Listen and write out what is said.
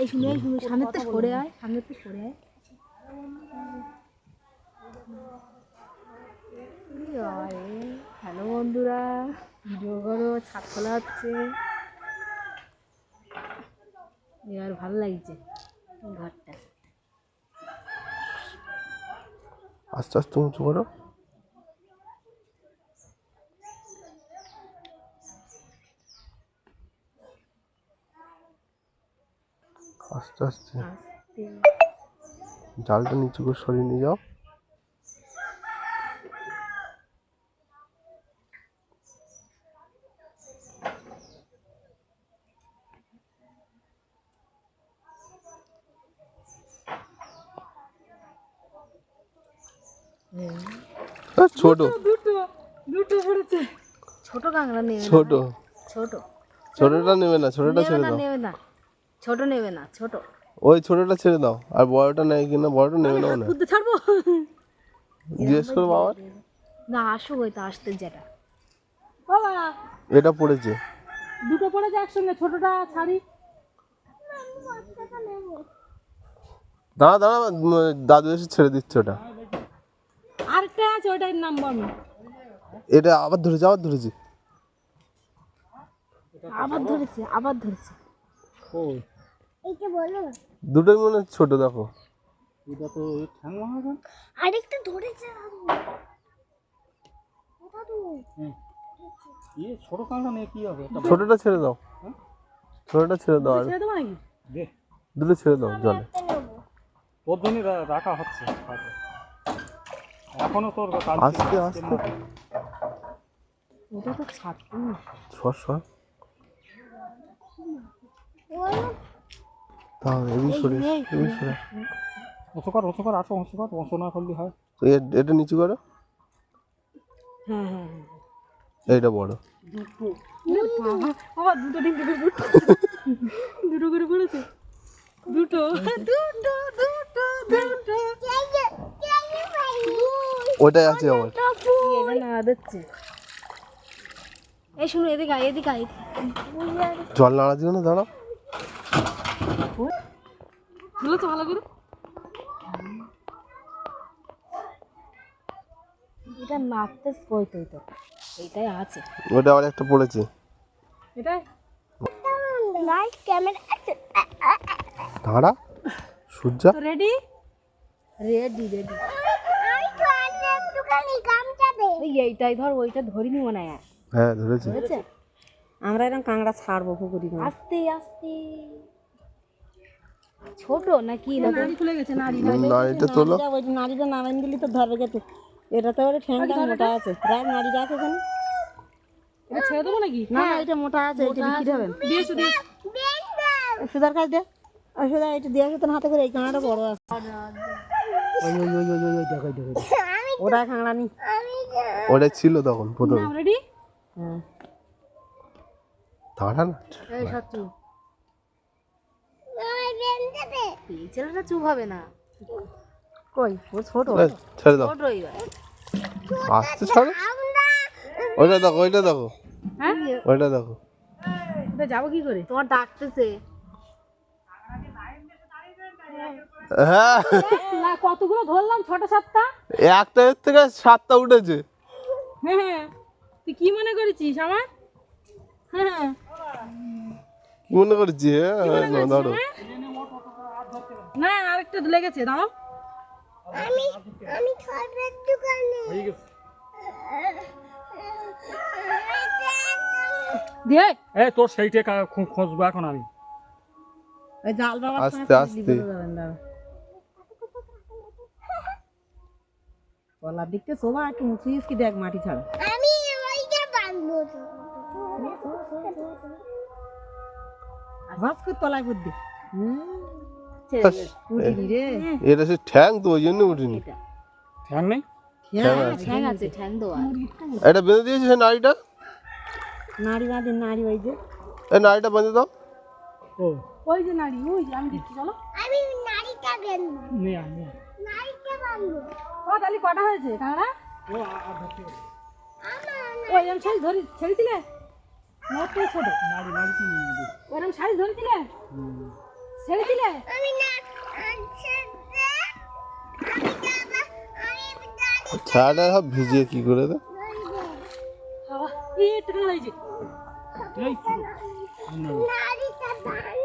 এই শুনে এই শুনে তো সরে আয় তো সরে আয়। হ্যালো বন্ধুরা, ভিডিও করো ছাদ খোলা হচ্ছে। এবার ভালো লাগছে ঘরটা। আস্তে আস্তে উঁচু করো। আস্তে আস্তে। জালটা নিচু করে সরিয়ে নিয়ে যাও। ছোট। দুটো পড়েছে। ছোট কাঁকড়া নেবে ছোট। ছোট। ছোটটা নেবে না ছোটটা ছেড়ে দাও। নেবে না। ছোট নেবে না ছোট। ওই ছোটটা ছেড়ে দাও। আর বড়টা নেয় কিনা বড়টা নেবে না মনে। বুদ্ধ ছাড়বো? জিজ্ঞেস করো বাবা। না আসুক ওই তো আসতে যেটা। বাবা। এটা পড়েছে। দুটো পড়েছে একসঙ্গে ছোটটা ছাড়ি। দাঁড়া দাঁড়া দাদু এসে ছেড়ে দিচ্ছে ওটা। আরেকটা আছে ওটার নাম বল এটা আবার ধরেছে আবার ধরেছে। আবার ধরেছে আবার ধরেছে। দুটোই মনে হচ্ছে ছোট দেখো। আরেকটা ধরেছে ছোট কাঁকড়া নিয়ে কি হবে? ছোটটা ছেড়ে দাও। ছোটটা ছেড়ে দাও আর। ছেড়ে নাকি? দুটো ছেড়ে দাও জলে। ওর রাখা হচ্ছে। এখনও তোর আস্তে আস্তে। ওটা তো সর সর তাও এদিক সরে এদিক সরে ওসো কর ওসো কর আসো ওসো কর ওসো না করলে হয়। তো এটা নিচু করো। হ্যাঁ হ্যাঁ হ্যাঁ। এইটা বড়। বাবা দুটো ডিম দুটো দুটো করে পড়েছে। দুটো দুটো দুটো দুটো। ওটাই আছে আমার না দিচ্ছে। এই শুনো এদিকে আয় এদিকে আয়। জল নাড়া দিও না দাঁড়াও। ভালো করে? এটা নাচতে কইতই তো এইটাই আছে। ওটা আবার একটা পড়েছে। এটাই? লাইট ক্যামেরা দাঁড়া সূর্যা। তো রেডি রেডি রেডি এইটাই ধর ওইটা ধরিনি মনে হয়। হ্যাঁ ধরেছে। আমরা এরকম কাঁকড়া ছাড়বো পুকুরি আস্তে আস্তে। ছোট নাকি? নাড়ি খুলে গেছে নাড়ি নাড়িটা তোলো। ওই নাড়িটা নামাইন দিলি তো ধরবে গেছে এটা তো ওর ঠ্যাংটা মোটা আছে। রাখ নাড়ি রাখ ওখানে এটা ছেড়ে দেবো নাকি? না না এটা মোটা আছে এটা বিক্রি হবে। দিয়েছ দিয়েছ সুদার কাজ দে। ওই সুদা এটা দিয়ে তোর হাতে করে এই কাঁকড়াটা বড় আছে। ওই ওই ওই ওই ওই ওই দেখো দেখো ওটা নি। ওটা ছিল তখন প্রথমে। রেডি হ্যাঁ। দাঁড়া না এই সত্যি আমার বেনটা দে এই ছেলেটা চুপ হবে না। কই? ও ছোট। ছেড়ে দাও। ছোট এবার আসতে ছাড়ো। ওইটা দেখো ওইটা দেখো। হ্যাঁ? ওইটা দেখো। এটা যাব কি করে? তোমার ডাকতেছে। হ্যাঁ। না কতগুলো ধরলাম? ছোট সাতটা? একটা এর থেকে সাতটা উঠেছে। হ্যাঁ হ্যাঁ। তুই কি মনে করেছিস আমার? হ্যাঁ হ্যাঁ। মনে করছি হ্যাঁ ধরো। না আরেকটা লেগেছে দাও আমি আমি খাবার দোকানে। তোর সেইটা কা- খুঁজবো এখন আমি। ওই জাল বাবা আস্তে আস্তে। গলার দিকতে শোভা একটু উঁচু কি দেখ মাটি ছাড়া। আমি ওইটা বাঁধবো। ভাস করে তলায় বুদ্ধি রে এটা সে ঠ্যাং তো ওই জন্য উঠিনি। ঠ্যাং নেই? ঠ্যাং আছে ঠ্যাং দেওয়া এটা বেঁধে দিয়েছে সেই নাড়িটা? নাড়ি বাঁধি নাড়ি ওই যে। এই নাড়িটা বেঁধে দাও। ও। ওই যে নাড়ি ওই যে আমি দিচ্ছি চলো। আমি নারীটা বেনবো নে নে। নারীটা বাঁধবো। ও তাহলে কটা হয়েছে? কাঁকড়া ও আর ধরতে ওই আমি ছেড়ে ধরি ছেড়েছিলে নতুন ছোট নাড়ি নাড়িতে নিয়ে দিই ওরম শাড়ি ধরেছিলে ছেড়েছিলে আমি না আমি যাবা আমি সব ভিজিয়ে কি করে দে? বাবা এই